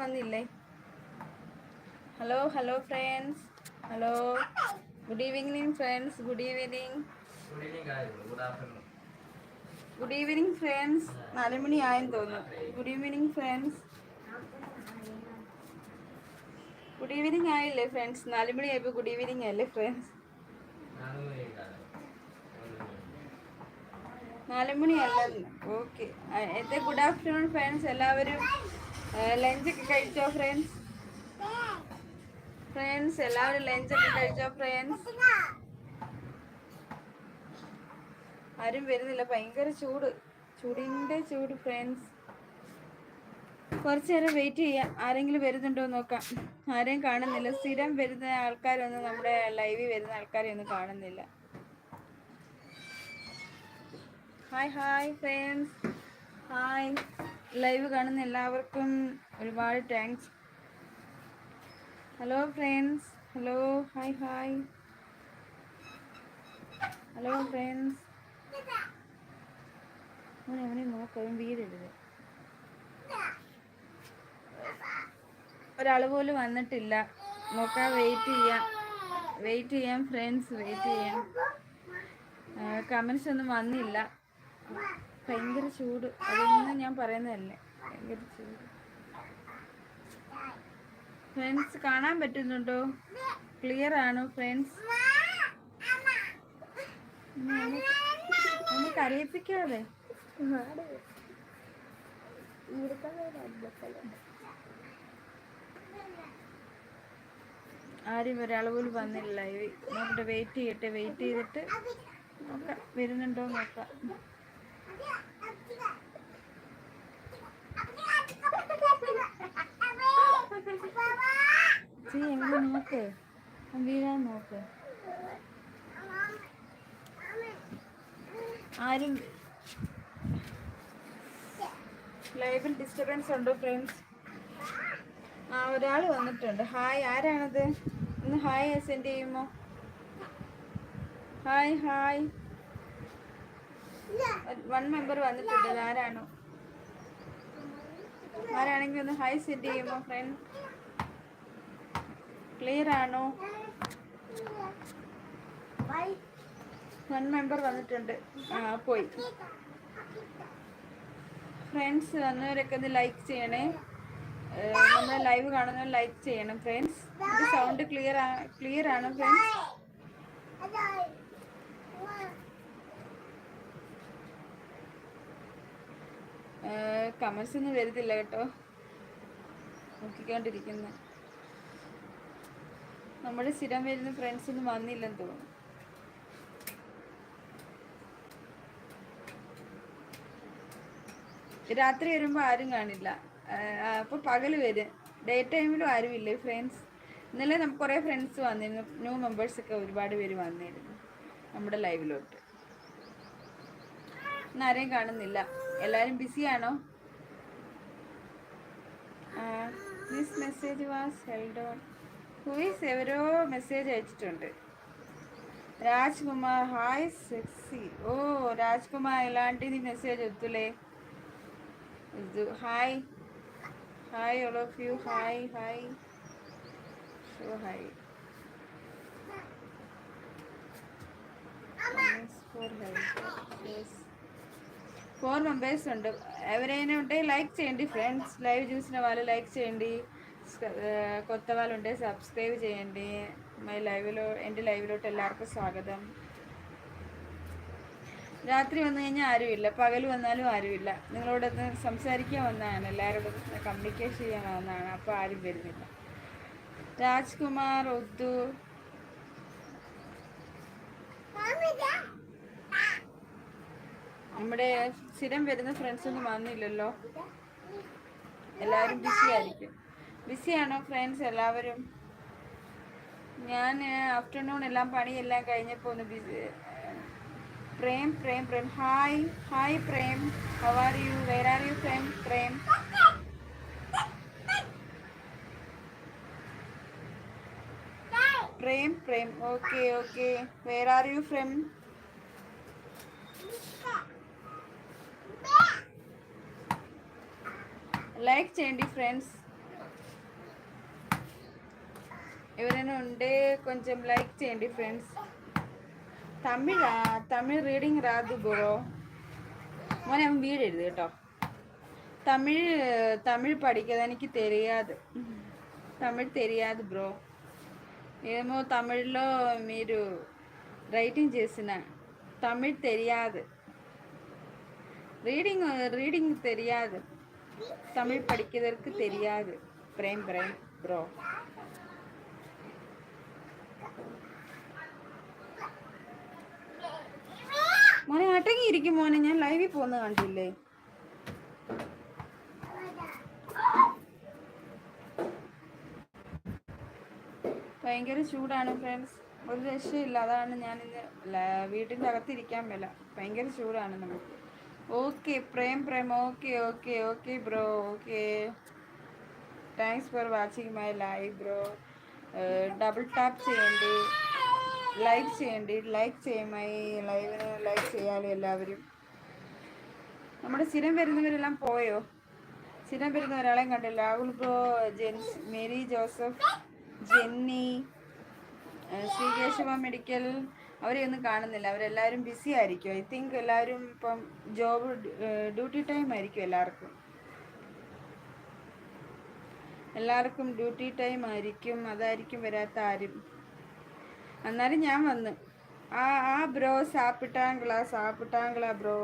വന്നില്ലേ? Hello hello friends. Hello. Good evening friends good evening good evening friends നാല് മണി ആയെന്ന് തോന്നുന്നു. Good evening friends good evening ആയില്ലേ ഫ്രണ്ട്സ് നാല് മണി ആയപ്പോൾ ഗുഡ് ഈവനിങ് ആയില്ലേ ഫ്രണ്ട്സ് നാലുമണി മണിക്കാണ് നാല് മണി ഓക്കെ എന്റെ ഗുഡ് ആഫ്റ്റർനൂൺ ഫ്രണ്ട്സ് എല്ലാവരും ലഞ്ചൊക്കെ കഴിച്ചോ ഫ്രണ്ട്സ് ഫ്രണ്ട്സ് എല്ലാവരും ലഞ്ചൊക്കെ കഴിച്ചോ ഫ്രണ്ട്സ് ആരും വരുന്നില്ല. ഭയങ്കര ചൂട്. ചൂടിന്റെ ചൂട് ഫ്രണ്ട്സ് കുറച്ച് നേരം വെയിറ്റ് ചെയ്യാം. ആരെങ്കിലും വരുന്നുണ്ടോ നോക്കാം. ആരെയും കാണുന്നില്ല. സ്ഥിരം വരുന്ന ആൾക്കാരൊന്നും നമ്മുടെ ലൈവിൽ വരുന്ന ആൾക്കാരെ ഒന്നും കാണുന്നില്ല. Hi hi friends hi live കാണുന്ന എല്ലാവർക്കും ഒരുപാട് thanks hello friends hello hi hi hello friends അവനെ നോക്കാം വീടരുത് ഒരാൾ പോലും വന്നിട്ടില്ല. നോക്കാൻ വെയിറ്റ് ചെയ്യാം. വെയിറ്റ് ചെയ്യാം ഫ്രണ്ട്സ് വെയിറ്റ് ചെയ്യാം. കമൻസ് ഒന്നും വന്നില്ല. ഭയങ്കര ചൂട്. അതൊന്നും ഞാൻ പറയുന്നതല്ലേ. ഭയങ്കര ചൂട്. ഫ്രണ്ട്സ് കാണാൻ പറ്റുന്നുണ്ടോ? ക്ലിയർ ആണോ ഫ്രണ്ട്സ് ഒന്ന് കരയിപ്പിക്കാതെ ആരും ഒരാൾ പോലും വന്നില്ല. നോക്കട്ടെ വെയിറ്റ് ചെയ്യട്ടെ വെയിറ്റ് ചെയ്തിട്ട് നോക്കാം. വരുന്നുണ്ടോ നോക്കാം. ചീ എങ്ങനെ നോക്ക്. വീഴാൻ നോക്ക്. ആരും ലൈവിൽ ഡിസ്റ്റർബൻസ് ഉണ്ടോ ഫ്രണ്ട്സ് ആ ഒരാൾ വന്നിട്ടുണ്ട്. ഹായ് ആരാണത്? ഒന്ന് ഹായ് സെൻഡ് ചെയ്യുമോ? Hi hi. വൺ മെമ്പർ വന്നിട്ടുണ്ട്. ആരാണോ? ആരാണെങ്കിൽ ഒന്ന് ഹൈ സെൻഡ് ചെയ്യുമോ ഫ്രണ്ട് ക്ലിയർ ആണോ? വൺ മെമ്പർ വന്നിട്ടുണ്ട്. ആ പോയി. ഫ്രണ്ട്സ് വന്നവരൊക്കെ ഒന്ന് ലൈക്ക് ചെയ്യണേ. നമ്മളെ ലൈവ് കാണുന്നവർ ലൈക്ക് ചെയ്യണം ഫ്രണ്ട്സ് സൗണ്ട് ക്ലിയർ ക്ലിയർ ആണ് ഫ്രണ്ട്സ് കമൻസ് ഒന്നും കേട്ടോ. നോക്കിക്കൊണ്ടിരിക്കുന്ന. നമ്മുടെ സ്ഥിരം വരുന്ന ഫ്രണ്ട്സ് ഒന്നും വന്നില്ലെന്ന് തോന്നുന്നു. രാത്രി വരുമ്പോൾ ആരും കാണില്ല. അപ്പോൾ പകൽ വരും. ഡേ ടൈമിലും ആരും ഇല്ലേ. ഫ്രണ്ട്സ് ഇന്നലെ നമുക്ക് കുറേ ഫ്രണ്ട്സ് വന്നിരുന്നു. ന്യൂ മെമ്പേഴ്സൊക്കെ ഒരുപാട് പേര് വന്നിരുന്നു. നമ്മുടെ ലൈവിലോട്ട് ഇന്ന് ആരെയും കാണുന്നില്ല. എല്ലാവരും ബിസിയാണോ this message was held on who is എവരോ message അയച്ചിട്ടുണ്ട് రాజ్కుమార్ హాయ్ సెక్సీ ఓ రాజ్కుమార్ ఇలాంటిది మెసేజ్ వద్దులే వద్దు hi hi all of you hi hi so hi four four members ఉండ ఎవరైనా ఉంటే లైక్ చేయండి ఫ్రెండ్స్ లైవ్ చూసిన వాళ్ళు లైక్ చేయండి కొత్త వాళ్ళు ఉంటే సబ్స్క్రైబ్ చేయండి మై లైవ్లో എന്റെ ലൈവിലോട്ട് എല്ലാവർക്കും സ്വാഗതം. രാത്രി വന്നു കഴിഞ്ഞാൽ ആരുമില്ല. പകൽ വന്നാലും ആരുമില്ല. നിങ്ങളോടൊന്ന് സംസാരിക്കാൻ വന്നതാണ്. എല്ലാവരോടും കമ്മ്യൂണിക്കേഷൻ ചെയ്യാൻ വന്നതാണ്. അപ്പോൾ ആരും വരുന്നില്ല. രാജ്കുമാർ ഉദ്ദു നമ്മുടെ സ്ഥിരം വരുന്ന ഫ്രണ്ട്സ് ഒന്നും വന്നില്ലല്ലോ. എല്ലാവരും ബിസി ആയിരിക്കും. ബിസിയാണോ ഫ്രണ്ട്സ് എല്ലാവരും? ഞാൻ ആഫ്റ്റർനൂൺ എല്ലാം പണിയെല്ലാം കഴിഞ്ഞപ്പോൾ ഒന്ന് busy Prem Prem Prem. Hi hi Prem. How are you where are you Prem? Prem. Prem Prem. Okay okay where are you from like చేయండి ఫ్రెండ్స్ ఎవరైనా ఉంటే కొంచెం లైక్ చేయండి ఫ్రెండ్స్ తమిళ తమిళ్ రీడింగ్ రాదు బ్రో. మనం వీడేది കേട്ടോ തമിഴ് തമിഴ് പഠിക്കാൻ എനിക്ക് తెలియదు. తమిళ్ తెలియదు బ్రో. ఏమో తమిళ్ళో మీరు రైటింగ్ చేసిన తమిళ్ తెలియదు. రీడింగ్ రీడింగ్ తెలియదు. தமிழ் படிக்கிறதுக்கு தெரியாது பிரேம் பிரேம் ப்ரோ മോനെ അടങ്ങി ഇരിക്കും മോനെ ഞാൻ ലൈവിൽ പോകുന്നത് കണ്ടില്ലേ ഭയങ്കര ചൂടാണ് ഫ്രണ്ട്സ് ഒരു രക്ഷയില്ല അതാണ് ഞാൻ ഇന്ന് ല- വീട്ടിൻ്റെ അകത്തിരിക്കാൻ മേല ഭയങ്കര ചൂടാണ് നമുക്ക് Okay Prem Prem okay okay okay bro okay thanks for watching my live bro double tap ചെയ്യണ്ടി. Like ചെയ്യണ്ടി. ലൈക്ക് ചെയ്യുമൈ ലൈവിന് ലൈക്ക് ചെയ്യാലോ എല്ലാവരും. നമ്മുടെ സ്ഥിരം വരുന്നവരെല്ലാം പോയോ? സ്ഥിരം വരുന്ന ഒരാളെയും കണ്ടില്ല. Rahul bro Jens Mary Joseph Jenny Sree Keshava medical അവരെ ഒന്നും കാണുന്നില്ല. അവരെല്ലാവരും ബിസി ആയിരിക്കും. ഐ തിങ്ക് എല്ലാവരും ഇപ്പം ജോബ് ഡ്യൂട്ടി ടൈം ആയിരിക്കും എല്ലാവർക്കും. എല്ലാവർക്കും ഡ്യൂട്ടി ടൈം ആയിരിക്കും. അതായിരിക്കും വരാത്ത ആരും. എന്നാലും ഞാൻ വന്ന്. ആ ആ ബ്രോ സാപ്പിട്ടാങ്കള സാപ്പിട്ടാങ്കള ബ്രോ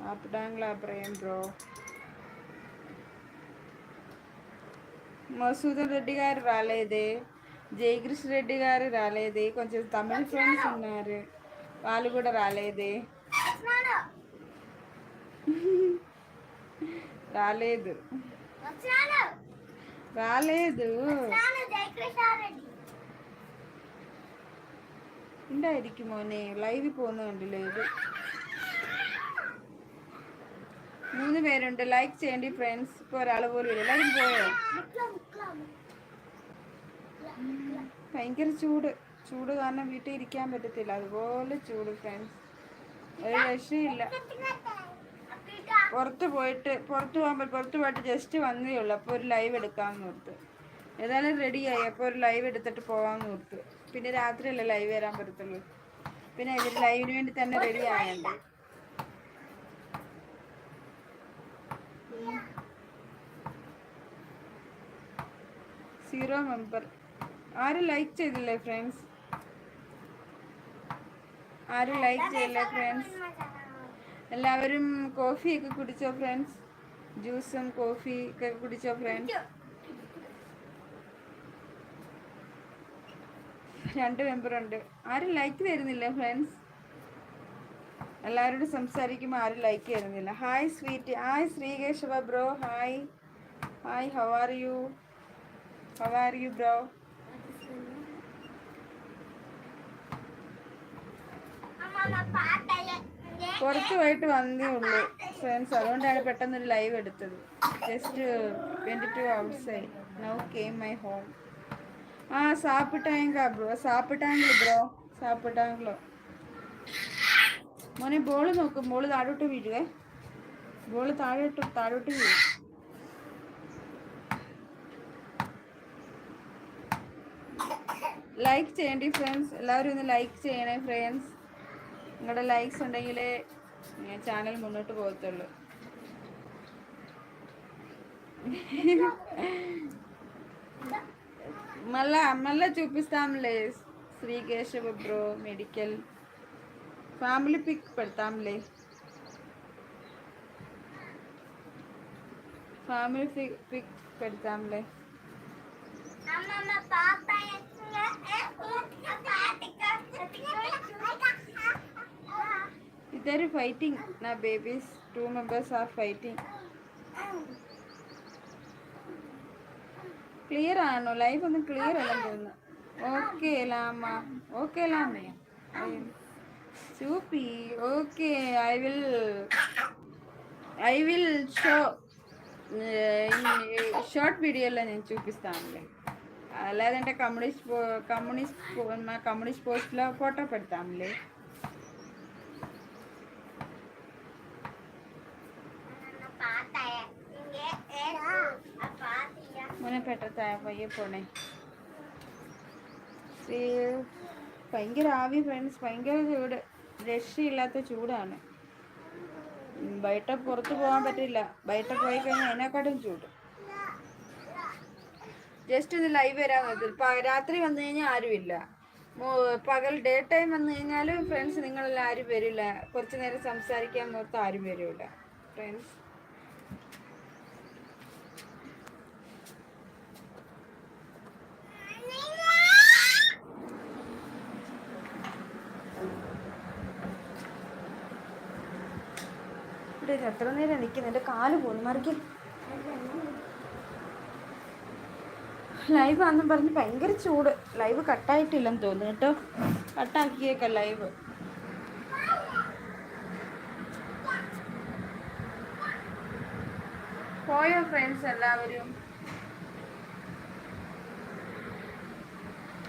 സാപ്പിട്ടാങ്കള പ്രേം ബ്രോ മസൂദ് റെഡ്ഡികാർ റാലേതേ జయకృష్ణ రెడ్డి గారు రాలేదే కొంచెం తమిళ ఫ్రెండ్స్ ఉన్నారు వాళ్ళు కూడా రాలేదే రాలేదు రాలేదు ഉണ്ടായിരിക്കും മോനെ ലൈവിൽ പോകുന്ന കണ്ടില്ലേ ഇത് മൂന്ന് പേരുണ്ട് ലൈക്ക് ചെയ്യേണ്ടി ഫ്രണ്ട്സ് ഇപ്പോൾ ഒരാൾ പോലും ഇല്ല എല്ലാവരും പോയോ ഭയങ്കര ചൂട്. ചൂട് കാരണം വീട്ടിൽ ഇരിക്കാൻ പറ്റത്തില്ല. അതുപോലെ ചൂട് ഫ്രണ്ട്സ് ഒരു രക്ഷയില്ല പുറത്ത് പോയിട്ട് പുറത്ത് പോകുമ്പോൾ പുറത്ത് പോയിട്ട് ജസ്റ്റ് വന്നേ ഉള്ളൂ. അപ്പോൾ ഒരു ലൈവ് എടുക്കാമെന്ന് ഓർത്ത്. ഏതായാലും റെഡിയായി അപ്പോൾ ഒരു ലൈവ് എടുത്തിട്ട് പോകാമെന്ന് ഓർത്ത്. പിന്നെ രാത്രിയല്ലേ ലൈവ് വരാൻ പറ്റത്തുള്ളൂ. പിന്നെ ഇവർ ലൈവിന് വേണ്ടി തന്നെ റെഡി ആയുണ്ട്. സീറോ മെമ്പർ ആരും ലൈക്ക് ചെയ്തില്ലേ ഫ്രണ്ട്സ് ആരും ലൈക്ക് ചെയ്യില്ലേ ഫ്രണ്ട്സ് എല്ലാവരും കോഫി ഒക്കെ കുടിച്ചോ ഫ്രണ്ട്സ് ജ്യൂസും കോഫി ഒക്കെ കുടിച്ചോ ഫ്രണ്ട്സ് രണ്ട് മെമ്പറുണ്ട് ആരും ലൈക്ക് തരുന്നില്ല ഫ്രണ്ട്സ് എല്ലാവരോടും സംസാരിക്കുമ്പോൾ ആരും ലൈക്ക് തരുന്നില്ല. Hi sweet hi Sreekeshava bro hi hi how are you how are you bro പുറത്ത് പോയിട്ട് വന്നേ ഉള്ളൂ ഫ്രണ്ട്സ് അതുകൊണ്ടാണ് പെട്ടെന്ന് ഒരു ലൈവ് എടുത്തത്. Just twenty two outside now came my home ആ സാപ്പിട്ടാങ്ക ബ്രോ സാപ്പിട്ടാങ്കിൾ ബ്രോ സാപ്പിട്ടാങ്കിളോ മോനെ ബോൾ നോക്കും. ബോൾ താഴോട്ട് വീഴുവേ. ബോൾ താഴോട്ട് താഴോട്ട് വീഴും. ലൈക്ക് ചെയ്യേണ്ടി ഫ്രണ്ട്സ് എല്ലാവരും ഒന്ന് ലൈക്ക് ചെയ്യണേ ഫ്രണ്ട്സ് നിങ്ങളുടെ ലൈക്സ് ഉണ്ടെങ്കിലേ ചാനൽ മുന്നോട്ട് പോകത്തുള്ളൂ మళ్ళా మళ్ళా చూపిస్తాంలే Srikeshava bro medical family pic పెడతాంలే family pick pick పెడతాంలే ఇద్దరు ఫైటింగ్ నా babies two members are fighting clear ఆను లైఫ్ అంత క్లియర్ అలా ఓకే లామా ఓకే అన్నయ్య చూపి okay I will I will show short వీడియోలో నేను చూపిస్తాను లేదంటే కమ్యూనిస్ట్ కమ్యూనిస్ట్ మా కమ్యూనిస్ట్ పోస్ట్లో ఫోటో పెడతాంలే പെട്ടത്തായപ്പയ്യ പോണേ. ഭയങ്കര ആവി ഫ്രണ്ട്സ് ഭയങ്കര ചൂട്. രക്ഷയില്ലാത്ത ചൂടാണ്. ബയട്ട പുറത്ത് പോകാൻ പറ്റില്ല. ബയട്ട പോയി കഴിഞ്ഞാൽ അതിനെക്കാട്ടും ചൂട്. ജസ്റ്റ് ഒന്ന് ലൈവ് വരാൻ നോക്കി രാത്രി വന്നു കഴിഞ്ഞാൽ ആരുമില്ല പകൽ ഡേ ടൈം വന്നു കഴിഞ്ഞാലും ഫ്രണ്ട്സ് നിങ്ങളെല്ലാം ആരും വരില്ല. കുറച്ച് നേരം സംസാരിക്കാൻ നോർത്ത് ആരും വരില്ല ഫ്രണ്ട്സ് എത്ര നേരം നിൽക്കുന്നു? എന്റെ കാൽ പോകുന്നു മറിക്കും. ലൈവ് ആണെന്നും പറഞ്ഞ് ഭയങ്കര ചൂട്. ലൈവ് കട്ടായിട്ടില്ലെന്ന് തോന്നുന്നു കേട്ടോ. കട്ടാക്കിയേക്ക ലൈവ് പോയോ ഫ്രണ്ട്സ് എല്ലാവരും?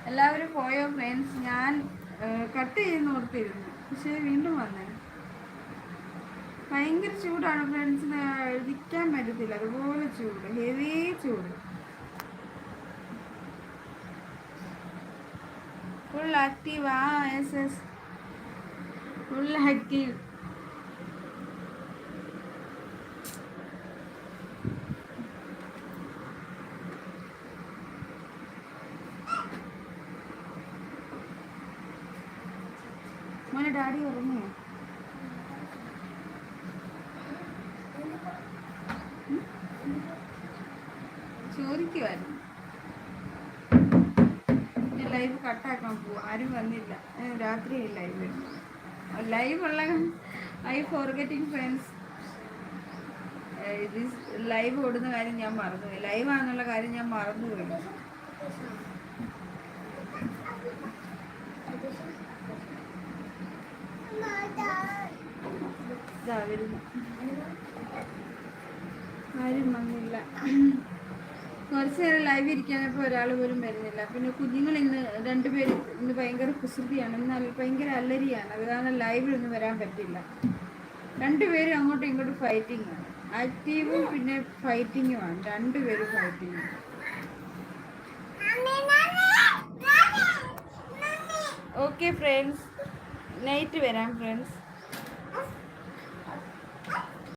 എല്ലാവരും പോയോ ഫ്രണ്ട്സ് ഞാൻ കട്ട് ചെയ്യുന്ന ഓർത്തിരുന്നു പക്ഷേ വീണ്ടും വന്നേ. ഭയങ്കര ചൂടാണ് ഫ്രണ്ട്സിന് എഴുതിക്കാൻ പറ്റത്തില്ല. അതുപോലെ ചൂട്. ഹെവി ചൂട്. ഫുൾ ആക്റ്റീവ് ആ yes yes full active daddy ഉറങ്ങിയോ ചോദിക്കുമായിരുന്നു ഞാൻ ലൈവ് പോകും ആരും വന്നില്ല. രാത്രി ലൈവ് ലൈവ് ഉള്ള ഐ ഫോർഗറ്റിംഗ് ഫ്രണ്ട്സ് ഇത് ലൈവ് ഓടുന്ന കാര്യം ഞാൻ മറന്നു ലൈവ് ആണെന്നുള്ള കാര്യം ഞാൻ മറന്നുപോയി ആരും വന്നില്ല. കുറച്ച് നേരം ലൈവ് ഇരിക്കാനപ്പോൾ ഒരാൾ പോലും വരുന്നില്ല. പിന്നെ കുഞ്ഞുങ്ങൾ ഇന്ന് രണ്ടുപേര് ഇന്ന് ഭയങ്കര കുസൃതിയാണ്. എന്നാൽ ഭയങ്കര അല്ലരിയാണ് അത് കാരണം ലൈവിലൊന്നും വരാൻ പറ്റില്ല. രണ്ടുപേരും അങ്ങോട്ടും ഇങ്ങോട്ടും ഫൈറ്റിംഗ് ആണ്. ആക്റ്റീവും പിന്നെ ഫൈറ്റിങ്ങുമാണ് രണ്ടുപേരും ഫൈറ്റിംഗ് ഓക്കെ ഫ്രണ്ട്സ് നൈറ്റ് വരാം ഫ്രണ്ട്സ്